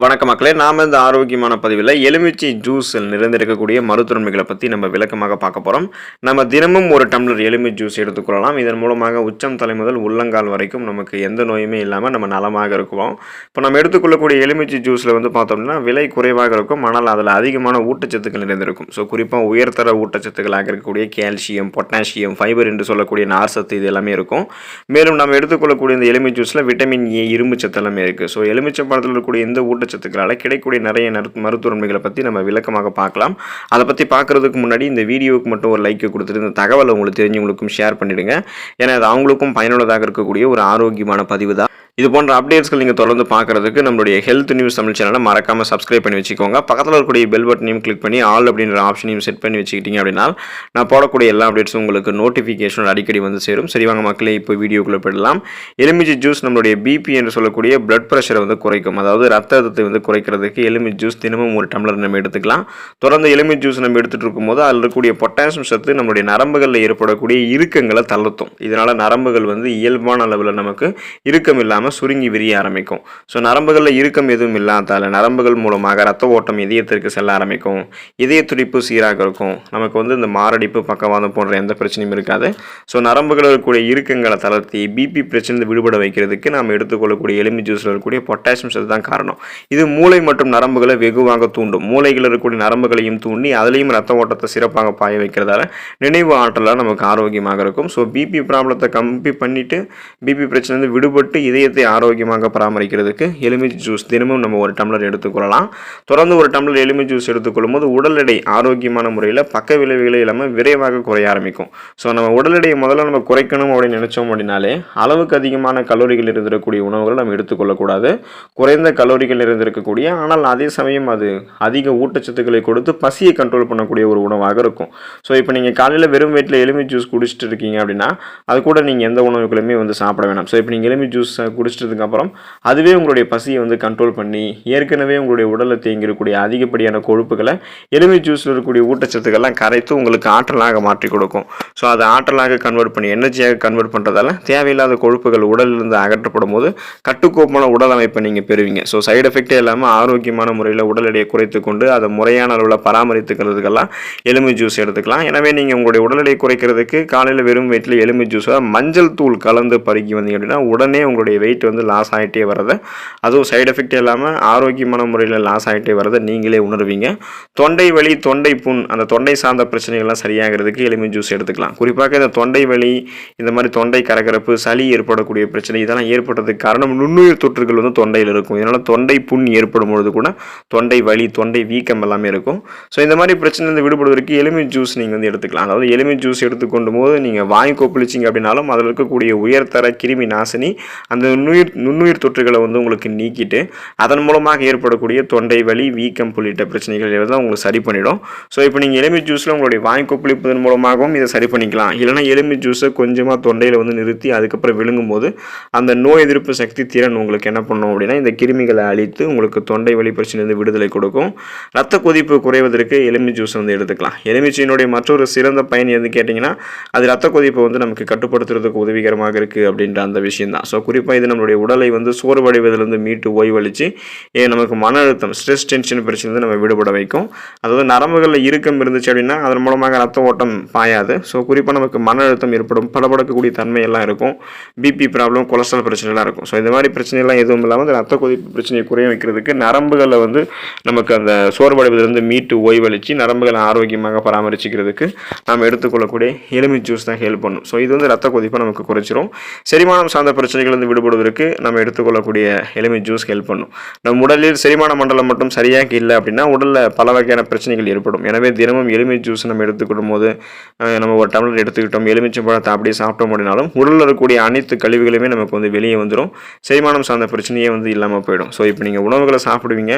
வணக்கம் மக்களே நாம் இந்த ஆரோக்கியமான பதிவில் எலுமிச்சை ஜூஸில் நிறைந்திருக்கக்கூடிய மருத்துவன்மைகளை பற்றி நம்ம விளக்கமாக பார்க்க போகிறோம் நம்ம தினமும் ஒரு டம்ளர் எலுமிச்சை ஜூஸ் எடுத்துக்கொள்ளலாம் இதன் மூலமாக உச்சம் தலை முதல் உள்ளங்கால் வரைக்கும் நமக்கு எந்த நோயுமே இல்லாமல் நம்ம நலமாக இருக்குவோம் இப்போ நம்ம எடுத்துக்கொள்ளக்கூடிய எலுமிச்சை ஜூஸில் வந்து பார்த்தோம்னா விலை குறைவாக இருக்கும். ஆனால் அதில் அதிகமான ஊட்டச்சத்துக்கள் நிறைந்திருக்கும். ஸோ குறிப்பாக உயர்தர ஊட்டச்சத்துக்களாக இருக்கக்கூடிய கால்சியம் பொட்டாசியம் ஃபைபர் என்று சொல்லக்கூடிய நார்சத்து இது எல்லாமே இருக்கும். மேலும் நம்ம எடுத்துக்கொள்ளக்கூடிய இந்த எலுமிச்சை ஜூஸில் விட்டமின் ஏ இரும்பு சத்து எல்லாமே இருக்குது ஸோ எலுமிச்சை பழத்தில் இருக்கக்கூடிய இந்த ஊட்டச்சத்துக்களால் கிடைக்கக்கூடிய நிறைய மருத்துவன்மைகளை பற்றி நம்ம விளக்கமாக பார்க்கலாம். அதை பற்றி பார்க்குறதுக்கு முன்னாடி இந்த வீடியோவுக்கு மட்டும் ஒரு லைக் கொடுத்துட்டு இந்த தகவலை உங்களுக்கு தெரிஞ்சவங்களுக்கும் ஷேர் பண்ணிடுங்க. ஏன்னா அது அவங்களுக்கும் பயனுள்ளதாக இருக்கக்கூடிய ஒரு ஆரோக்கியமான பதிவு தான் இது போன்ற அப்டேட்ஸ்கள் நீங்கள் தொடர்ந்து பார்க்குறதுக்கு நம்மளுடைய ஹெல்த் நியூஸ் தமிழ் சேனலை மறக்காமல் சப்ஸ்கிரைப் பண்ணி வச்சுக்கோங்க. பக்கத்தில் இருக்கக்கூடிய பெல் பட்டனையும் கிளிக் பண்ணி ஆல் அப்படின்ற ஆப்ஷனையும் செட் பண்ணி வச்சுக்கிட்டீங்க அப்படின்னா நான் போடக்கூடிய எல்லா அப்டேட்ஸும் உங்களுக்கு நோட்டிஃபிகேஷன் அடிக்கடி வந்து சேரும். சரி வாங்க மக்களே இப்போ வீடியோக்குள்ளே போயிடலாம். எலுமிச்சை ஜூஸ் நம்மளுடைய பிபி என்று சொல்லக்கூடிய பிளட் ப்ரெஷரை வந்து குறைக்கும். அதாவது ரத்த அழுத்தத்தை வந்து குறைக்கிறதுக்கு எலுமிச்சை ஜூஸ் தினமும் ஒரு டம்ளர் நம்ம எடுத்துக்கலாம். தொடர்ந்து எலுமிச்சை ஜூஸ் நம்ம எடுத்துகிட்டு இருக்கும்போது அதில் இருக்கக்கூடிய பொட்டாசியம் சத்து நம்மளுடைய நரம்புகளில் ஏற்படக்கூடிய இறுக்கங்களை தளர்த்தும் இதனால் நரம்புகள் வந்து இயல்பான அளவில் நமக்கு இறுக்கம் இல்லாமல் சுருங்கி விரிய ஆரம்பிக்கும். ஸோ நரம்புகளில் இறுக்கம் எதுவும் இல்லாதால நரம்புகள் மூலமாக ரத்த ஓட்டம் இதயத்திற்கு செல்ல ஆரம்பிக்கும். இதய துடிப்பு சீராக இருக்கும். நமக்கு வந்து இந்த மாரடைப்பு பக்கவாதம் போன்ற எந்த பிரச்சனையும் இருக்காது. ஸோ நரம்புகளில் இருக்கக்கூடிய இறுக்கங்களை தளர்த்தி பிபி பிரச்சனை விடுபட வைக்கிறதுக்கு நாம் எடுத்துக்கொள்ளக்கூடிய எலும்பி ஜூஸில் இருக்கக்கூடிய பொட்டாசியம் சத்து தான் காரணம். இது மூளை மற்றும் நரம்புகளை வெகுவாக தூண்டும். மூளைகளில் இருக்கக்கூடிய நரம்புகளையும் தூண்டி அதுலேயும் ரத்த ஓட்டத்தை சிறப்பாக பாய வைக்கிறதால நினைவு ஆற்றலாக நமக்கு ஆரோக்கியமாக இருக்கும். ஸோ பிபி ப்ராப்ளத்தை கம்மி பண்ணிவிட்டு பிபி பிரச்சனை விடுபட்டு இதயத்தை ஆரோக்கியமாக பராமரிக்கிறதுக்கு எலுமிச்சை ஜூஸ் தினமும் நம்ம ஒரு டம்ளர் எடுத்துக்கொள்ளலாம் தொடர்ந்து ஒரு டம்ளர் எலுமிச்சை ஜூஸ் எடுத்துக்கொள்ளும் போது உடல் எடை ஆரோக்கியமான முறையில் பக்க விளைவுகளே இல்லாமல் விரைவாக குறைய ஆரம்பிக்கும். ஸோ நம்ம உடல் எடையை முதல்ல நம்ம குறைக்கணும் அப்படின்னு நினச்சோம் அப்படின்னாலே அளவுக்கு அதிகமான கலோரிகள் இருந்திருக்கக்கூடிய உணவுகளை நம்ம எடுத்துக்கொள்ளக்கூடாது குறைந்த கலோரிகள் இருந்திருக்கக்கூடிய ஆனால் அதே சமயம் அது அதிக ஊட்டச்சத்துக்களை கொடுத்து பசியை கண்ட்ரோல் பண்ணக்கூடிய ஒரு உணவாக இருக்கும். ஸோ இப்போ நீங்கள் காலையில் வெறும் வயிற்றில் எலுமி ஜூஸ் குடிச்சிட்டு இருக்கீங்க அப்படின்னா அது கூட நீங்கள் எந்த உணவுகளுமே வந்து சாப்பிட வேணாம். ஸோ இப்போ நீங்கள் எலுமி ஜூஸ் குடிச்சிட்டதுக்கு அப்புறம் அதுவே உங்களுடைய பசியை வந்து கண்ட்ரோல் பண்ணி ஏற்கனவே உங்களுடைய உடலில் தேங்கியிருக்கக்கூடிய அதிகப்படியான கொழுப்புகளை எலுமி ஜூஸில் இருக்கக்கூடிய ஊட்டச்சத்துக்கள்லாம் கரைத்து உங்களுக்கு ஆற்றலாக மாற்றி கொடுக்கும். ஸோ அதை ஆற்றலாக கன்வெர்ட் பண்ணி எனர்ஜியாக கன்வெர்ட் பண்ணுறதால தேவையில்லாத கொழுப்புகள் உடலிலிருந்து அகற்றப்படும் போது கட்டுக்கோப்பான உடல் அமைப்பை நீங்கள் பெறுவீங்க. ஸோ சைடு எஃபெக்டே இல்லாமல் ஆரோக்கியமான முறையில் உடல் எடையை குறைத்து கொண்டு அதை முறையான அளவில் பராமரித்துக்கிறதுக்கெல்லாம் எலும்பி ஜூஸ் எடுத்துக்கலாம். எனவே நீங்கள் உங்களுடைய உடல் எடையை குறைக்கிறதுக்கு காலையில் வெறும் வயிற்றில் எலும்பி ஜூஸை மஞ்சள் தூள் கலந்து பருகி வந்தீங்க அப்படின்னா உடனே உங்களுடைய வெயிட் வந்து லாஸ் ஆகிட்டே வரதை அதுவும் சைடு எஃபெக்ட் இல்லாமல் ஆரோக்கியமான முறையில் லாஸ் ஆகிட்டே வரதை நீங்களே உணர்வீங்க. தொண்டை வலி தொண்டை புண் அந்த தொண்டை சார்ந்த பிரச்சனைகள்லாம் சரியாகிறதுக்கு எலும்பி ஜூஸ் எடுத்துக்கலாம். குறிப்பாக இந்த தொண்டை வலி இந்த மாதிரி தொண்டை கரகரப்பு சளி ஏற்படக்கூடிய பிரச்சனை இதெல்லாம் ஏற்பட்டதுக்கு காரணம் நுண்ணுயிர் தொற்றுகள் வந்து தொண்டையில் இருக்கும். இதனால் தொண்டை புண் ஏற்படும் பொழுது கூட தொண்டை வலி தொண்டை வீக்கம் எல்லாமே இருக்கும். ஸோ இந்த மாதிரி பிரச்சனை விடுபடுவதற்கு எலுமி ஜூஸ் நீங்கள் வந்து எடுத்துக்கலாம். அதாவது எலுமி ஜூஸ் எடுத்துக்கொண்டு போது நீங்கள் வாய் கொப்பளிச்சிங்க அப்படின்னாலும் அதில் இருக்கக்கூடிய உயர்தர கிருமி நாசினி அந்த நுண்ணுயிர் நுண்ணுயிர் தொற்றுகளை வந்து உங்களுக்கு நீக்கிட்டு அதன் மூலமாக ஏற்படக்கூடிய தொண்டை வலி வீக்கம் உள்ளிட்ட பிரச்சனைகள் எல்லாம் உங்களுக்கு சரி பண்ணிடும். ஸோ இப்போ நீங்கள் எலுமி ஜூஸில் உங்களுடைய வாய் கொப்பளிப்பதன் மூலமாகவும் இதை சரி பண்ணிக்கலாம். இல்லைனா எலுமி ஜூஸை கொஞ்சமாக தொண்டையில் வந்து நிறுத்தி அதுக்கப்புறம் விழுங்கும் போது அந்த நோய் எதிர்ப்பு சக்தி திறன் உங்களுக்கு என்ன பண்ணும் அப்படின்னா இந்த கிருமிகளை அழித்து உங்களுக்கு தொண்டை வலி பிரச்சனையிலிருந்து விடுதலை கொடுக்கும். ரத்த கொதிப்பு குறைவதற்கு எலுமி ஜூஸ் வந்து எடுத்துக்கலாம். எலுமிச்சையினுடைய மற்றொரு சிறந்த பயன் எது கேட்டிங்கன்னா அது ரத்த கொதிப்பை வந்து நமக்கு கட்டுப்படுத்துறதுக்கு உதவிகரமாக இருக்குது அப்படின்ற அந்த விஷயம் தான் ஸோ குறிப்பாக இது நம்மளுடைய உடலை வந்து சோர்வடைவதிலிருந்து மீட்டு ஓய்வளித்து ஏ நமக்கு மன அழுத்தம் ஸ்ட்ரெஸ் டென்ஷன் பிரச்சனை நம்ம விடுபட வைக்கும். அதாவது நரம்புகளில் இறுக்கம் இருந்துச்சு அப்படின்னா அதன் மூலமாக ரத்த ஓட்டம் பாயாது. ஸோ குறிப்பாக நமக்கு மன அழுத்தம் ஏற்படும் படபடக்கக்கூடிய தன்மை எல்லாம் இருக்கும். பிபி ப்ராப்ளம் கொலஸ்ட்ரால் பிரச்சனைலாம் இருக்கும். ஸோ இந்த மாதிரி பிரச்சனைலாம் எதுவும் இல்லாமல் அந்த ரத்த கொதிப்பு பிரச்சனையை குறைய வைக்கிறதுக்கு நரம்புகளில் வந்து நமக்கு அந்த சோர்வடைவதிலிருந்து மீட்டு ஓய்வளித்து நரம்புகளை ஆரோக்கியமாக பராமரிச்சுக்கிறதுக்கு நாம் எடுத்துக்கொள்ளக்கூடிய எலுமி ஜூஸ் தான் ஹெல்ப் பண்ணும். ஸோ இது வந்து ரத்த கொதிப்பை நமக்கு குறைச்சிரும். செரிமானம் சார்ந்த பிரச்சனைகளில் வந்து விடுபடும் விடுபடுவதற்கு நம்ம எடுத்துக்கொள்ளக்கூடிய எலுமி ஜூஸ் ஹெல்ப் பண்ணும். நம் உடலில் செரிமான மண்டலம் மட்டும் சரியாக இல்லை அப்படின்னா உடலில் பல வகையான பிரச்சனைகள் ஏற்படும். எனவே தினமும் எலுமி ஜூஸ் நம்ம எடுத்துக்கிடும் போது நம்ம ஒரு டம்ளர் எடுத்துக்கிட்டோம் எலுமிச்சை பழத்தை அப்படியே சாப்பிட்டோம் அப்படின்னாலும் உடலில் இருக்கக்கூடிய அனைத்து கழிவுகளுமே நமக்கு வந்து வெளியே வந்துடும் செரிமானம் சார்ந்த பிரச்சனையே வந்து இல்லாமல் போயிடும். ஸோ இப்போ நீங்கள் உணவுகளை சாப்பிடுவீங்க.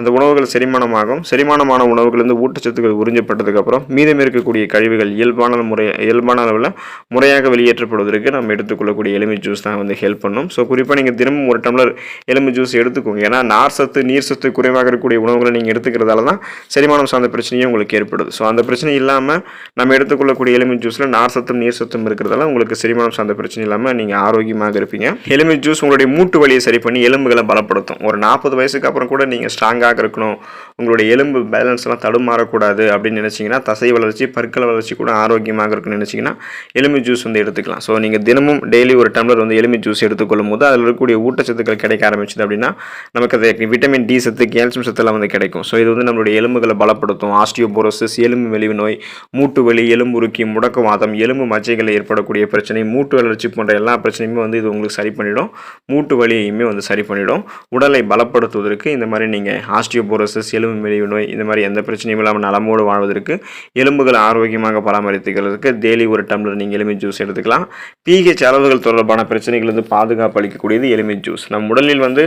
அந்த உணவுகள் செரிமானமாகும். செரிமானமான உணவுகள் ஊட்டச்சத்துக்கள் உறிஞ்சப்பட்டதுக்கப்புறம் மீதம் இருக்கக்கூடிய கழிவுகள் இயல்பான முறை இயல்பான அளவில் முறையாக வெளியேற்றப்படுவதற்கு நம்ம எடுத்துக்கொள்ளக்கூடிய எலுமி ஜூஸ் தான் வந்து ஹெல்ப் பண்ணும். ஸோ குறிப்பாக நீங்கள் தினமும் ஒரு டம்ளர் எலும்பு ஜூஸ் எடுத்துக்கோங்க. ஏன்னா நார் சத்து நீர் சத்து குறைவாக இருக்கக்கூடிய உணவுகளை நீங்கள் எடுத்துக்கிறதால தான் செரிமானம் சார்ந்த பிரச்சனையும் உங்களுக்கு ஏற்படுது. ஸோ அந்த பிரச்சனை இல்லாமல் நம்ம எடுத்துக்கொள்ளக்கூடிய எலும்பு ஜூஸில் நார் சத்தும் நீர் சத்தும் இருக்கிறதால உங்களுக்கு செரிமானம் சார்ந்த பிரச்சனை இல்லாமல் நீங்கள் ஆரோக்கியமாக இருப்பீங்க. எலும்பு ஜூஸ் உங்களுடைய மூட்டு வலியை சரி பண்ணி எலும்புகளை பலப்படுத்தும். ஒரு நாற்பது வயசுக்கு அப்புறம் கூட நீங்கள் ஸ்ட்ராங்காக இருக்கணும். உங்களுடைய எலும்பு பேலன்ஸ்லாம் தடுமாறக்கூடாது அப்படின்னு நினச்சிங்கன்னா தசை வளர்ச்சி பற்கள் வளர்ச்சி கூட ஆரோக்கியமாக இருக்குன்னு நினச்சிங்கன்னா எலும்பு ஜூஸ் வந்து எடுத்துக்கலாம். ஸோ நீங்கள் தினமும் டெய்லி ஒரு டம்ளர் வந்து எலும்பு ஜூஸ் எடுத்துக்கொள்ளும் போது அதில் இருக்கக்கூடிய ஊட்டச்சத்துக்கள் கிடைக்க ஆரம்பிச்சுது அப்படின்னா நமக்கு அது விட்டமின் டி சத்து கேல்சியம் சத்துலாம் வந்து கிடைக்கும். ஸோ இது வந்து நம்மளுடைய எலும்புகளை பலப்படுத்தும். ஆஸ்டியோபோரோசிஸ் எலும்பு மெலிவு நோய் மூட்டு வலி எலும்புருக்கி முடக்குவாதம் எலும்பு மச்சைகளில் ஏற்படக்கூடிய பிரச்சனை மூட்டு வளர்ச்சி போன்ற எல்லா பிரச்சனையுமே வந்து இது உங்களுக்கு சரி பண்ணிடும். மூட்டு வலியையுமே வந்து சரி பண்ணிடும். உடலை பலப்படுத்துவதற்கு இந்த மாதிரி நீங்கள் ஆஸ்டியோபோரோசிஸ் எலும்பு மெலிவு நோய் இந்த மாதிரி எந்த பிரச்சனையும் இல்லாமல் நலமோடு வாழ்வதற்கு எலும்புகளை ஆரோக்கியமாக பராமரித்துக்கிறதுக்கு டெய்லி ஒரு டம்ளர் நீங்கள் எலும்பு ஜூஸ் எடுத்துக்கலாம். பிஹெச் அளவுகள் தொடர்பான பிரச்சனைகள் வந்து பாதுகாப்பு அளிக்கக்கூடியது எலுமிச் ஜூஸ். நம் உடலில் வந்து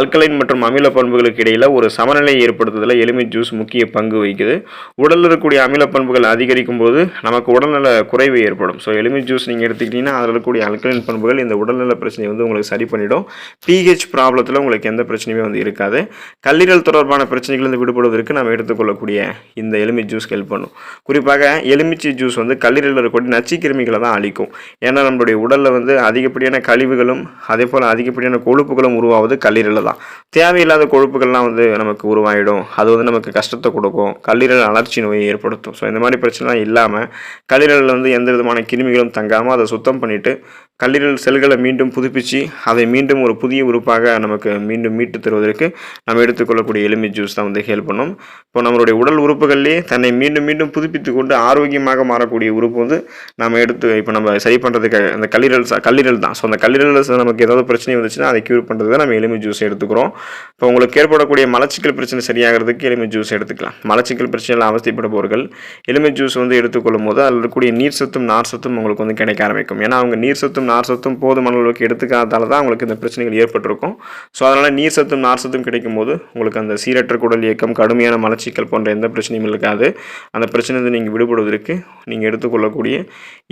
அல்கலைன் மற்றும் அமில பண்புகளுக்கு இடையில் ஒரு சமநிலை ஏற்படுத்துவதில் எலுமிச் ஜூஸ் முக்கிய பங்கு வகிக்குது. உடலில் இருக்கக்கூடிய அமில பண்புகள் அதிகரிக்கும் போது நமக்கு உடல்நல குறைவு ஏற்படும். ஸோ எலுமிச் ஜூஸ் நீங்கள் எடுத்துக்கிட்டிங்கன்னா அதில் இருக்கக்கூடிய அல்கலைன் பண்புகள் இந்த உடல்நல பிரச்சனையை வந்து உங்களுக்கு சரி பண்ணிடும். பிஹெச் ப்ராப்ளத்தில் உங்களுக்கு எந்த பிரச்சனையுமே வந்து இருக்காது. கல்லீரல் தொடர்பான பிரச்சனைகளிலிருந்து விடுபடுவதற்கு நம்ம எடுத்துக்கொள்ளக்கூடிய இந்த எலுமிச் ஜூஸ் ஹெல்ப் பண்ணும். குறிப்பாக எலுமிச்சை ஜூஸ் வந்து கல்லீரலில் இருக்கக்கூடிய நச்சு கிருமிகளை தான் அழிக்கும். ஏன்னா நம்மளுடைய உடலில் வந்து அதிகப்படியான கழிவுகளும் அதே அதே போல் அதிகப்படியான கொழுப்புகளும் உருவாவது கல்லீரலில் தான். தேவையில்லாத கொழுப்புகள்லாம் வந்து நமக்கு உருவாயிடும். அது வந்து நமக்கு கஷ்டத்தை கொடுக்கும். கல்லீரல் அலர்ச்சி நோயை ஏற்படுத்தும். ஸோ இந்த மாதிரி பிரச்சனைலாம் இல்லாமல் கல்லீரலில் வந்து எந்த விதமான கிருமிகளும் தங்காமல் அதை சுத்தம் பண்ணிவிட்டு கல்லீரல் செல்களை மீண்டும் புதுப்பித்து அதை மீண்டும் ஒரு புதிய உறுப்பாக நமக்கு மீண்டும் மீட்டு தருவதற்கு நம்ம எடுத்துக்கொள்ளக்கூடிய எலுமி ஜூஸ் தான் வந்து ஹெல்ப் பண்ணும். இப்போ நம்மளுடைய உடல் உறுப்புகள்லேயே தன்னை மீண்டும் மீண்டும் புதுப்பித்து கொண்டு ஆரோக்கியமாக மாறக்கூடிய உறுப்பு வந்து நம்ம எடுத்து இப்போ நம்ம சரி பண்ணுறதுக்கு அந்த கல்லீரல் ச- கல்லீரல் தான். ஸோ அந்த கல்லீரலில் நமக்கு ஏதாவது பிரச்சனை வந்துச்சுன்னா அதை க்யூர் பண்ணுறதுக்கு நம்ம எலுமி ஜூஸ் எடுத்துக்கிறோம். இப்போ உங்களுக்கு ஏற்படக்கூடிய மலச்சிக்கல் பிரச்சனை சரியாகிறதுக்கு எலுமி ஜூஸ் எடுத்துக்கலாம். மலச்சிக்கல் பிரச்சனையில் அவஸ்தைப்படுபவர்கள் எலுமி ஜூஸ் வந்து எடுத்துக்கொள்ளும் போது அதில் இருக்கக்கூடிய நீர் சத்தும் நார் சத்தும் உங்களுக்கு வந்து கிடைக்க ஆரம்பிக்கும். ஏன்னா அவங்க நீர் சத்தும் நார் சத்தும் போதுமான அளவுக்கு எடுத்துக்காததால தான் உங்களுக்கு இந்த பிரச்சனைகள் ஏற்பட்டிருக்கும். ஸோ அதனால் நீர் சத்தும் நார் சத்தும் கிடைக்கும் போது உங்களுக்கு அந்த சீரற்ற குடல் இயக்கம் கடுமையான மலச்சிக்கல் போன்ற எந்த பிரச்சனையும் இருக்காது. அந்த பிரச்சனை நீங்கள் விடுபடுவதற்கு நீங்கள் எடுத்துக்கொள்ளக்கூடிய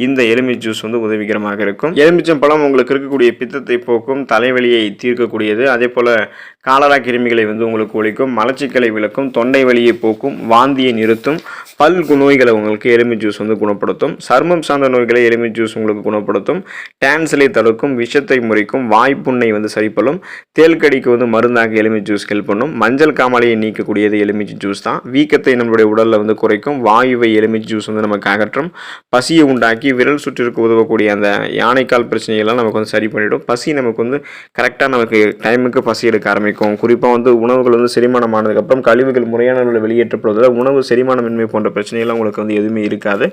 இந்த எலுமி ஜூஸ் வந்து உதவிகரமாக இருக்கும். எலுமிச்சம் பழம் உங்களுக்கு இருக்கக்கூடிய பித்தத்தை போக்கும் தலைவலியை தீர்க்கக்கூடியது. அதே போல் காலரா கிருமிகளை வந்து உங்களுக்கு ஒழிக்கும் மலச்சிக்கலை விளக்கும் தொண்டை வலியை போக்கும் வாந்தியை நிறுத்தும் பல் கு- நோய்களை உங்களுக்கு எலுமி ஜூஸ் வந்து குணப்படுத்தும். சர்மம் சார்ந்த நோய்களை எலுமி ஜூஸ் உங்களுக்கு குணப்படுத்தும். டேன்சலை தடுக்கும் விஷத்தை முறிக்கும் வாய்ப்புண்ணை வந்து சரிப்படும். தேல்கடிக்கு வந்து மருந்தாக எலுமி ஜூஸ் ஹெல்ப் பண்ணும். மஞ்சள் காமாலையை நீக்கக்கூடியது எலுமிச்சை ஜூஸ் தான். வீக்கத்தை நம்மளுடைய உடலில் வந்து குறைக்கும். வாயுவை எலுமிச்சை ஜூஸ் வந்து நமக்கு அகற்றும். பசியை உண்டாக்கி விரல் சுற்றிற்கு உதவக்கூடிய அந்த யானைக்கால் பிரச்சனைகள்லாம் நமக்கு வந்து சரி பண்ணிவிடும் பசி நமக்கு வந்து கரெக்டாக நமக்கு டைமுக்கு பசி எடுக்க ஆரம்பிக்கும். குறிப்பாக வந்து உணவுகள் வந்து செரிமானம் ஆனதுக்கப்புறம் கழிவுகள் முறையான வெளியேற்றப்படுவதால் வெளியேற்றப்படுவதில் உணவு செரிமானமின்மை போன்ற பிரச்சனைகள்லாம் உங்களுக்கு வந்து எதுவுமே இருக்காது.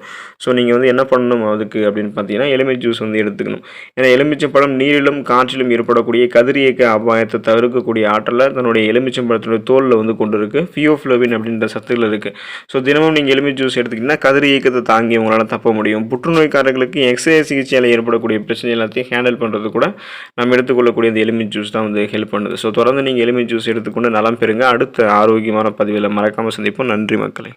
ஸோ நீங்கள் வந்து என்ன பண்ணணும் அதுக்கு அப்படின்னு பார்த்தீங்கன்னா எலுமிச்சை ஜூஸ் வந்து எடுத்துக்கணும். ஏன்னா எலுமிச்சம்பழம் நீரிலும் காற்றிலும் ஏற்படக்கூடிய கதிரியக்க அபாயத்தை தவிர்க்கக்கூடிய ஆற்றலை தன்னுடைய எலுமிச்சம்பழத்தினுடைய தோலில் வந்து கொண்டு இருக்கு. ஃபியோஃப்ளோவின் அப்படின்ற சத்துக்கள் இருக்குது ஸோ தினமும் நீங்கள் எலுமிச்சை ஜூஸ் எடுத்துக்கிட்டிங்கன்னா கதிர் இயக்கத்தை தாங்கி உங்களால் தப்ப முடியும். புற்றுநோய்க்காரர்களுக்கு எக்ஸ்ரே சிகிச்சையால் ஏற்படக்கூடிய பிரச்சனை எல்லாத்தையும் ஹேண்டில் பண்ணுறது கூட நம்ம எடுத்துக்கொள்ளக்கூடிய இந்த எலுமிச்சை ஜூஸ் தான் வந்து ஹெல்ப் பண்ணுது. ஸோ தொடர்ந்து நீங்கள் எலுமிச்சை ஜூஸ் எடுத்துக்கொண்டு நலம் பெறுங்க. அடுத்த ஆரோக்கியமான பதிவில் மறக்காமல் சந்திப்போம். நன்றி மக்களே.